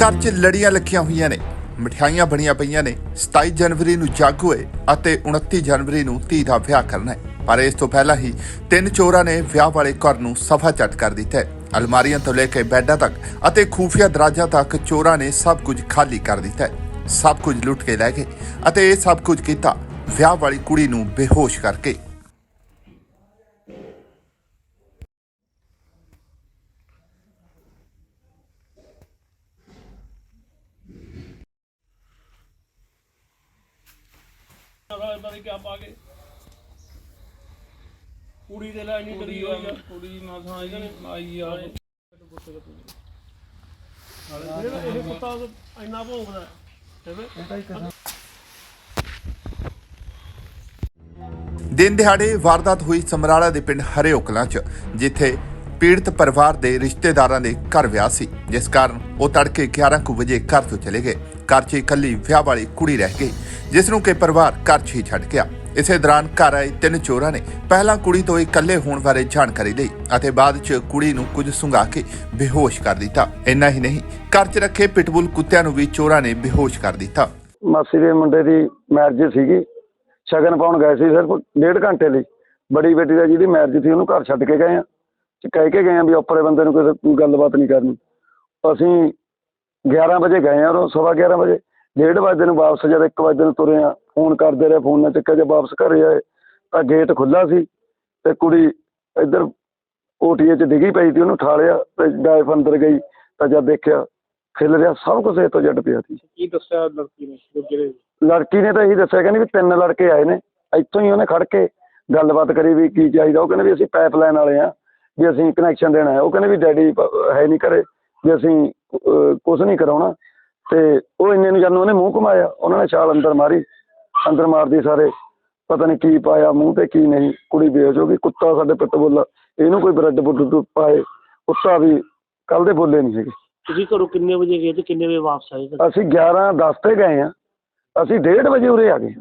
ਘਰ 'ਚ ਲੜੀਆਂ ਲੱਗੀਆਂ ਹੋਈਆਂ ਨੇ। ਮਠਿਆਈਆਂ ਬਣੀਆਂ ਪਈਆਂ ਨੇ। 27 ਜਨਵਰੀ ਨੂੰ ਜੱਗ ਹੋਏ ਅਤੇ 29 ਜਨਵਰੀ ਨੂੰ ਧੀ ਦਾ ਵਿਆਹ ਕਰਨਾ ਹੈ। ਪਰ ਇਸ ਤੋਂ ਪਹਿਲਾਂ ਹੀ ਤਿੰਨ ਚੋਰਾਂ ਨੇ ਵਿਆਹ ਵਾਲੇ ਘਰ ਨੂੰ ਸਫਾ ਚੱਟ ਕਰ ਦਿੱਤਾ ਹੈ। ਅਲਮਾਰੀਆਂ ਤੋਂ ਲੈ ਕੇ ਬੈੱਡਾਂ ਤੱਕ ਅਤੇ ਖੂਫੀਆ ਦਰਾਜਾਂ ਤੱਕ ਚੋਰਾਂ ਨੇ ਸਭ ਕੁਝ ਖਾਲੀ ਕਰ ਦਿੱਤਾ ਹੈ। ਸਭ ਕੁਝ ਲੁੱਟ ਕੇ ਲੈ ਗਏ ਅਤੇ ਇਹ ਸਭ ਕੁਝ ਕੀਤਾ ਵਿਆਹ ਵਾਲੀ ਕੁੜੀ ਨੂੰ ਬੇਹੋਸ਼ ਕਰਕੇ। ਪਤਾ ਇਦਾਂ ਦੀ ਕਿਆ ਪਾ ਕੇ। ਕੁੜੀ ਦੇ ਲੈ ਨਹੀਂ ਡਰੀ ਹੋਈ ਆ। ਕੁੜੀ ਨਾ ਥਾਂ ਜੀ ਆਈ ਆ। ਜਿਹੜਾ ਇਹ ਕੁੱਤਾ ਇੰਨਾ ਭੌਂਕਦਾ। ਹੈ ਦਿਨ ਦਿਹਾੜੇ ਵਾਰਦਾਤ ਹੋਈ ਸਮਰਾਲਾ ਦੇ ਪਿੰਡ ਹਰਿਓ ਕਲਾਂ 'ਚ ਜਿੱਥੇ ਪੀੜਤ ਪਰਿਵਾਰ ਦੇ ਰਿਸ਼ਤੇਦਾਰਾਂ ਦੇ ਘਰ ਵਿਆਹ ਸੀ ਜਿਸ ਕਾਰਨ ਉਹ ਤੜਕੇ 11 ਕੁ ਵਜੇ ਘਰ ਤੋਂ ਚਲੇ ਗਏ। ਘਰ 'ਚ ਇਕੱਲੀ ਵਿਆਹ ਵਾਲੀ ਕੁੜੀ ਰਹਿ ਗਈ। ਜਿਸ ਨੂੰ ਕਿ ਪਰਿਵਾਰ ਘਰ 'ਚ ਹੀ ਛੱਡ ਗਿਆ। ਇਸੇ ਦੌਰਾਨ ਘਰ ਆਏ ਤਿੰਨ ਚੋਰਾਂ ਨੇ ਪਹਿਲਾਂ ਕੁੜੀ ਤੋਂ ਇਕੱਲੇ ਹੋਣ ਬਾਰੇ ਜਾਣਕਾਰੀ ਲਈ ਅਤੇ ਬਾਅਦ 'ਚ ਕੁੜੀ ਨੂੰ ਕੁਝ ਸੁੰਘਾ ਕੇ ਬੇਹੋਸ਼ ਕਰ ਦਿੱਤਾ। ਇੰਨਾ ਹੀ ਨਹੀਂ, ਘਰ 'ਚ ਰੱਖੇ ਪਿਟਬੁਲ ਕੁੱਤਿਆਂ ਨੂੰ ਵੀ ਚੋਰਾਂ ਨੇ ਬੇਹੋਸ਼ ਕਰ ਦਿੱਤਾ। ਮਾਸੀ ਦੇ ਮੁੰਡੇ ਦੀ ਮੈਰਿਜ ਸੀਗੀ। ਸ਼ਗਨ ਪਾਉਣ ਗਏ ਸੀ ਸਿਰਫ ਡੇਢ ਘੰਟੇ ਲਈ। ਬੜੀ ਬੇਟੀ ਦਾ ਜਿਹਦੀ ਮੈਰਿਜ ਸੀ, ਉਹਨੂੰ ਘਰ ਛੱਡ ਕੇ ਗਏ ਆ। ਕਹਿ ਕੇ ਗਏ ਆ ਵੀ ਉੱਪਰੇ ਬੰਦੇ ਨੂੰ ਕੋਈ ਗੱਲਬਾਤ ਨਹੀਂ ਕਰਨੀ। ਅਸੀਂ 11 ਵਜੇ ਗਏ ਆ ਉਹ ਸਵਾ 11 ਵਜੇ। ਡੇਢ ਵਜੇ ਨੂੰ ਵਾਪਸ ਜਦ 1 ਵਜੇ ਨੂੰ ਤੁਰੇ ਆ ਫੋਨ ਕਰਦੇ ਰਹੇ ਫੋਨ ਨਾ ਚੱਕਿਆ ਜੇ ਵਾਪਸ ਘਰੇ ਆਏ ਤਾਂ ਗੇਟ ਖੁੱਲਾ ਸੀ ਤੇ ਕੁੜੀ ਇੱਧਰ ਓਟੀਏ 'ਚ ਡਿੱਗੀ ਪਈ ਸੀ ਉਹਨੂੰ ਠਾਲਿਆ ਤੇ ਡਾਇਫ ਅੰਦਰ ਗਈ ਤਾਂ ਜਦ ਦੇਖਿਆ ਖਿਲ ਰਿਹਾ ਸਭ ਕੁਝ ਇਹ ਤੋਂ ਜੱਟ ਪਿਆ ਸੀ। ਕੀ ਦੱਸਿਆ ਲੜਕੀ ਨੇ ਦੇ ਲੜਕੀ ਨੇ ਤਾਂ ਇਹੀ ਦੱਸਿਆ ਕਹਿੰਦੀ ਵੀ ਤਿੰਨ ਲੜਕੇ ਆਏ ਨੇ ਇੱਥੋਂ ਹੀ ਉਹਨੇ ਖੜ ਕੇ ਗੱਲਬਾਤ ਕਰੀ ਵੀ ਕੀ ਚਾਹੀਦਾ ਉਹ ਕਹਿੰਦੇ ਵੀ ਅਸੀਂ ਪਾਈਪਲਾਈਨ ਵਾਲੇ ਆ ਵੀ ਅਸੀਂ ਕਨੈਕਸ਼ਨ ਦੇਣਾ ਹੈ ਉਹ ਕਹਿੰਦੇ ਵੀ ਡੈਡੀ ਹੈ ਨਹੀਂ ਘਰੇ ਵੀ ਅਸੀਂ ਕੁਝ ਨਹੀਂ ਕਰਾਉਣਾ ਤੇ ਉਹ ਇੰਨੇ ਨੂੰ ਜਦੋਂ ਉਹਨੇ ਮੂੰਹ ਘੁਮਾਇਆ ਉਹਨਾਂ ਨੇ ਛਾਲ ਅੰਦਰ ਮਾਰੀ ਅੰਦਰ ਮਾਰਦੀ ਸਾਰੇ ਪਤਾ ਨਹੀਂ ਕੀ ਪਾਇਆ ਮੂੰਹ ਤੇ ਕੀ ਨਹੀਂ ਕੁੜੀ ਬੇਹੋਸ਼ ਹੋ ਗਈ ਕੁੱਤਾ ਸਾਡੇ ਪਿੱਟ ਬੋਲਾ ਇਹਨੂੰ ਕੋਈ ਬ੍ਰੈਡ ਬੁੱਡ ਪਾਏ ਕੁੱਤਾ ਵੀ ਕੱਲ ਦੇ ਬੋਲੇ ਨਹੀਂ ਸੀਗੇ ਤੁਸੀਂ ਘਰੋਂ ਕਿੰਨੇ ਵਜੇ ਗਏ ਤੇ ਕਿੰਨੇ ਵਜੇ ਵਾਪਸ ਆਏ ਅਸੀਂ 11 10 ਤੇ ਗਏ ਆ ਅਸੀਂ 1:30 ਵਜੇ ਉਰੇ ਆ ਗਏ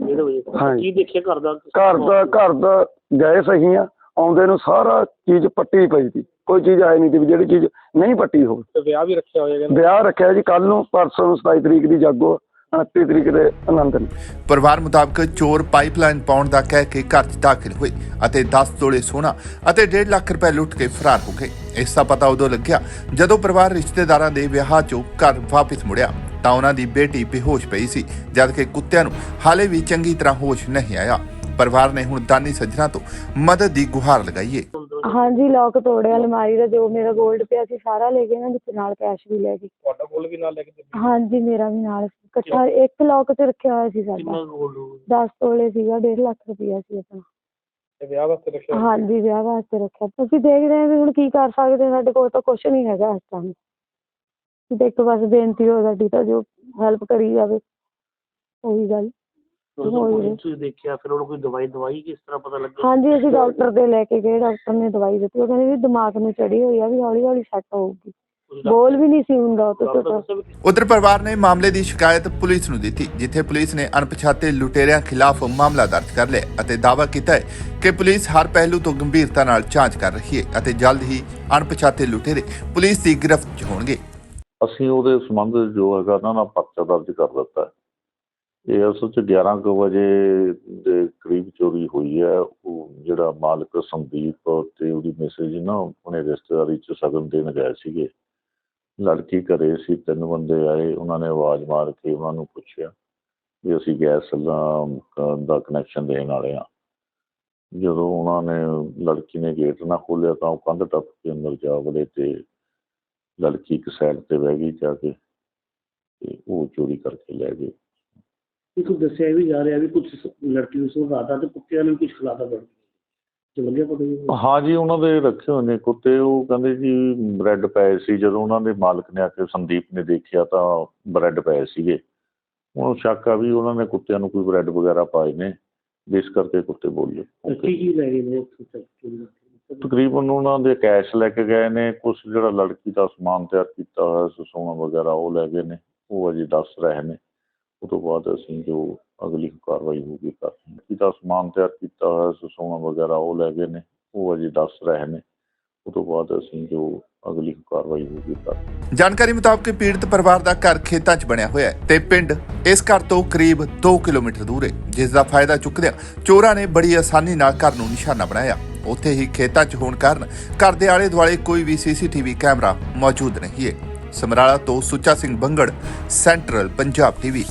ਡੇਢ ਵਜੇ ਹਾਂਜੀ। ਕੀ ਦੇਖਿਆ ਘਰ ਦਾ? ਘਰ ਦਾ ਘਰ ਦਾ ਗਏ ਸਹੀ ਆ ਆਉਂਦੇ ਨੂੰ ਸਾਰਾ ਚੀਜ਼ ਪੱਟੀ ਪਈ ਸੀ। ਕੋਈ ਚੀਜ਼ ਆਈ ਨਹੀਂ ਵੀ ਜਿਹੜੀ ਚੀਜ਼ ਨਹੀਂ ਪੱਟੀ ਹੋਵੇ ਤੇ ਵਿਆਹ ਵੀ ਰੱਖਿਆ ਹੋਇਆ ਕਹਿੰਦੇ। ਵਿਆਹ ਰੱਖਿਆ ਜੀ ਕੱਲ ਨੂੰ ਪਰਸੋਂ ਨੂੰ 27 ਤਰੀਕ ਦੀ ਜਾਗੋ 29 ਤਰੀਕ ਦੇ ਆਨੰਦ ਨੇ। ਪਰਿਵਾਰ ਮੁਤਾਬਕ ਚੋਰ ਪਾਈਪਲਾਈਨ ਪਾਉਣ ਦਾ ਕਹਿ ਕੇ ਘਰ 'ਚ ਦਾਖਲ ਹੋਏ ਅਤੇ 10 ਤੋਲੇ ਸੋਨਾ ਅਤੇ 1.5 ਲੱਖ ਰੁਪਏ ਲੁੱਟ ਕੇ ਫਰਾਰ ਹੋ ਗਏ। ਇਸ ਦਾ ਪਤਾ ਉਦੋਂ ਲੱਗਿਆ ਜਦੋਂ ਪਰਿਵਾਰ ਰਿਸ਼ਤੇਦਾਰਾਂ ਦੇ ਵਿਆਹ 'ਚੋਂ ਘਰ ਵਾਪਸ ਮੁੜਿਆ ਤਾਂ ਉਹਨਾਂ ਦੀ ਬੇਟੀ ਬੇਹੋਸ਼ ਪਈ ਸੀ ਜਦਕਿ ਕੁੱਤਿਆਂ ਨੂੰ ਹਾਲੇ ਵੀ ਚੰਗੀ ਤਰ੍ਹਾਂ ਹੋਸ਼ ਨਹੀਂ ਆਇਆ। ਪਰਿਵਾਰ ਨੇ ਹੁਣ ਦਾਨੀ ਸੱਜਣਾ ਤੋਂ ਮਦਦ ਦੀ ਗੁਹਾਰ ਲਗਾਈ ਹੈ ਹਾਂਜੀ ਲੋਕ ਤੋੜਿਆ ਅਲਮਾਰੀ ਦਾ ਜੋ ਮੇਰਾ 골ਡ ਪਿਆ ਸੀ ਸਾਰਾ ਲੈ ਗਏ ਨਾ ਵਿੱਚ ਨਾਲ ਕੈਸ਼ ਵੀ ਲੈ ਗਏ ਤੁਹਾਡਾ ਕੋਲ ਵੀ ਨਾਲ ਲੈ ਕੇ ਦਿੱਤੀ? ਹਾਂਜੀ ਮੇਰਾ ਵੀ ਨਾਲ। ਸੀ। ਇਕੱਠਾ ਇੱਕ ਲੋਕ ਤੇ ਰੱਖਿਆ ਹੋਇਆ ਸੀ ਕਿੰਨਾ ਸਾਡਾ ਗੋਲਡ ਹੋਊਗਾ? 10 ਤੋਲੇ ਸੀਗਾ 1.5 ਲੱਖ ਰੁਪਇਆ ਸੀ ਆਪਣਾ। ਤੇ ਵਿਆਹ ਵਾਸਤੇ ਰੱਖਿਆ? ਹੋਇਆ। ਹਾਂਜੀ ਵਿਆਹ ਵਾਸਤੇ ਰੱਖਿਆ। ਅਸੀਂ ਦੇਖ ਰਹੇ ਹਾਂ ਵੀ ਹੁਣ ਕੀ ਕਰ ਸਕਦੇ ਹਾਂ, ਸਾਡੇ ਕੋਲ ਤਾਂ ਕੁਝ ਨਹੀਂ ਹੈਗਾ ਇਸ ਟਾਈਮ ਇੱਕ ਬਸ ਬੇਨਤੀ ਹੋ ਸਾਡੀ ਤਾਂ ਜੋ ਹੈਲਪ ਕਰੀ ਜਾਵੇ। ਉਹੀ ਗੱਲ। ਤੁਸੀਂ ਦੇਖਿਆ ਫਿਰ ਉਹਨੂੰ ਕੋਈ ਦਵਾਈ ਦਵਾਈ ਕਿਸ ਤਰ੍ਹਾਂ ਪਤਾ ਲੱਗਿਆ? ਹਾਂਜੀ ਅਸੀਂ ਡਾਕਟਰ ਦੇ ਲੈ ਕੇ ਗਏ ਡਾਕਟਰ ਨੇ ਦਵਾਈ ਦਿੱਤੀ ਉਹ ਕਹਿੰਦੇ ਵੀ ਦਿਮਾਗ ਨੂੰ ਚੜੀ ਹੋਈ ਆ ਵੀ ਹੌਲੀ ਹੌਲੀ ਸੈੱਟ ਹੋਊਗੀ। ਬੋਲ ਵੀ ਨਹੀਂ ਸੀ ਹੁੰਦਾ ਉਹ ਤੋਂ ਉਧਰ ਪਰਿਵਾਰ ਨੇ ਮਾਮਲੇ ਦੀ ਸ਼ਿਕਾਇਤ ਪੁਲਿਸ ਨੂੰ ਦਿੱਤੀ ਜਿੱਥੇ ਪੁਲਿਸ ਨੇ ਅਣਪਛਾਤੇ ਲੁਟੇਰਿਆਂ ਖਿਲਾਫ ਮਾਮਲਾ ਦਰਜ ਕਰ ਲਿਆ ਅਤੇ ਦਾਅਵਾ ਕੀਤਾ ਹੈ ਕਿ ਪੁਲਿਸ ਹਰ ਪਹਿਲੂ ਤੋਂ ਗੰਭੀਰਤਾ ਨਾਲ ਜਾਂਚ ਕਰ ਰਹੀ ਹੈ ਅਤੇ ਜਲਦ ਹੀ ਅਣਪਛਾਤੇ ਲੁਟੇਰੇ ਪੁਲਿਸ ਦੀ ਗ੍ਰਿਫਤ 'ਚ ਹੋਣਗੇ। ਅਸੀਂ ਉਹਦੇ ਸੰਬੰਧ ਜੋ ਹੈਗਾ ਦਾ ਪਰਚਾ ਦਰਜ ਕਰ ਦਿੱਤਾ ਹੈ। ਇਹ ਅਸਲ 'ਚ 11 ਕੁ ਵਜੇ ਦੇ ਕਰੀਬ ਚੋਰੀ ਹੋਈ ਹੈ। ਉਹ ਜਿਹੜਾ ਮਾਲਕ ਸੰਦੀਪ ਤੇ ਉਹਦੀ ਮੈਸੇਜ ਨਾ, ਉਹਨੇ ਰਿਸ਼ਤੇਦਾਰੀ 'ਚ ਸਗਨ ਦੇਣ ਗਏ ਸੀਗੇ। ਲੜਕੀ ਘਰੇ ਸੀ, ਤਿੰਨ ਬੰਦੇ ਆਏ, ਉਹਨਾਂ ਨੇ ਆਵਾਜ਼ ਮਾਰ ਕੇ ਉਹਨਾਂ ਨੂੰ ਪੁੱਛਿਆ ਵੀ ਅਸੀਂ ਗੈਸ ਦਾ ਦਾ ਕਨੈਕਸ਼ਨ ਦੇਣ ਵਾਲੇ ਆ ਜਦੋਂ ਉਹਨਾਂ ਨੇ ਲੜਕੀ ਨੇ ਗੇਟ ਨਾ ਖੋਲ੍ਹਿਆ ਤਾਂ ਉਹ ਕੰਧ ਟੱਪ ਕੇ ਅੰਦਰ ਜਾ ਵੜੇ ਤੇ ਲੜਕੀ ਇੱਕ ਸਾਈਡ ਤੇ ਬਹਿ ਗਈ ਜਾ ਕੇ ਤੇ ਉਹ ਚੋਰੀ ਕਰਕੇ ਲੈ ਗਏ। ਇਹ ਕੁਝ ਦੱਸਿਆ ਵੀ ਜਾ ਰਿਹਾ ਵੀ ਕੁਝ ਲੜਕੀ ਨੂੰ ਸੁਣਾਤਾ ਤੇ ਕੁੱਤਿਆਂ ਨੂੰ ਕੁਝ ਖਿਲਾਤਾ ਬੜ ਜੋ ਲੱਗਿਆ ਪਤਾ ਨਹੀਂ ਹਾਂ ਜੀ ਉਹਨਾਂ ਦੇ ਰੱਖੇ ਹੋਏ ਨੇ ਕੁੱਤੇ। ਉਹ ਕਹਿੰਦੇ ਜੀ ਬ੍ਰੈਡ ਪਏ ਸੀ। ਜਦੋਂ ਉਹਨਾਂ ਦੇ ਮਾਲਕ ਨੇ ਆ ਕੇ ਸੰਦੀਪ ਨੇ ਦੇਖਿਆ ਤਾਂ ਬ੍ਰੈਡ ਪਏ ਸੀਗੇ। ਉਹਨੂੰ ਸ਼ੱਕ ਆ ਵੀ ਉਹਨਾਂ ਨੇ ਕੁੱਤਿਆਂ ਨੂੰ ਕੋਈ ਬ੍ਰੈਡ ਵਗੈਰਾ ਪਾਏ ਨੇ। ਜਿਸ ਕਰਕੇ ਕੁੱਤੇ ਬੋਲੇ ਕੀ ਕੀ ਲੈ ਗਏ ਨੇ? ਤਕਰੀਬਨ ਉਹਨਾਂ ਦੇ ਕੈਸ਼ ਲੈ ਕੇ ਗਏ ਨੇ। ਕੁਝ ਜਿਹੜਾ ਲੜਕੀ ਦਾ ਸਮਾਨ ਤਿਆਰ ਕੀਤਾ ਹੋਇਆ ਸੀ ਸੋਨਾ ਵਗੈਰਾ ਉਹ ਲੈ ਗਏ ਨੇ। ਉਹ ਅਜੇ ਦੱਸ ਰਹੇ ਨੇ। ਤੋਂ ਬਾਅਦ ਅਸੀਂ ਜੋ ਅਗਲੀ ਕਾਰਵਾਈ ਹੋਊਗੀ ਕਰ ਲੜਕੀ ਸਮਾਨ ਤਿਆਰ ਕੀਤਾ ਹੋਇਆ, ਸੋਨਾ ਵਗੈਰਾ ਉਹ ਲੈ ਗਏ ਨੇ, ਉਹ ਅਜੇ ਦੱਸ ਰਹੇ ਨੇ। ਉਹ ਤੋਂ ਬਾਅਦ ਅਸੀਂ ਜੋ ਅਗਲੀ ਕਾਰਵਾਈ ਹੋਊਗੀ ਤਾਂ ਜਾਣਕਾਰੀ ਮੁਤਾਬਕ ਪੀੜਤ ਪਰਿਵਾਰ ਦਾ ਘਰ ਖੇਤਾਂ 'ਚ ਬਣਿਆ ਹੋਇਆ ਹੈ ਤੇ ਪਿੰਡ ਇਸ ਘਰ ਤੋਂ ਕਰੀਬ 2 ਕਿਲੋਮੀਟਰ ਦੂਰ ਹੈ, ਜਿਸ ਦਾ ਫਾਇਦਾ ਚੁੱਕਦਿਆਂ ਚੋਰਾਂ ਨੇ ਬੜੀ ਆਸਾਨੀ ਨਾਲ ਘਰ ਨੂੰ ਨਿਸ਼ਾਨਾ ਬਣਾਇਆ। ਉੱਥੇ ਹੀ ਖੇਤਾਂ 'ਚ ਹੋਣ ਕਾਰਨ ਘਰ ਦੇ ਆਲੇ ਦੁਆਲੇ ਕੋਈ ਵੀ ਸੀਸੀਟੀਵੀ ਕੈਮਰਾ ਮੌਜੂਦ ਨਹੀਂ ਹੈ। ਸਮਰਾਲਾ ਤੋਂ ਸੁੱਚਾ ਸਿੰਘ ਬੰਗੜ, ਸੈਂਟਰਲ ਪੰਜਾਬ ਟੀਵੀ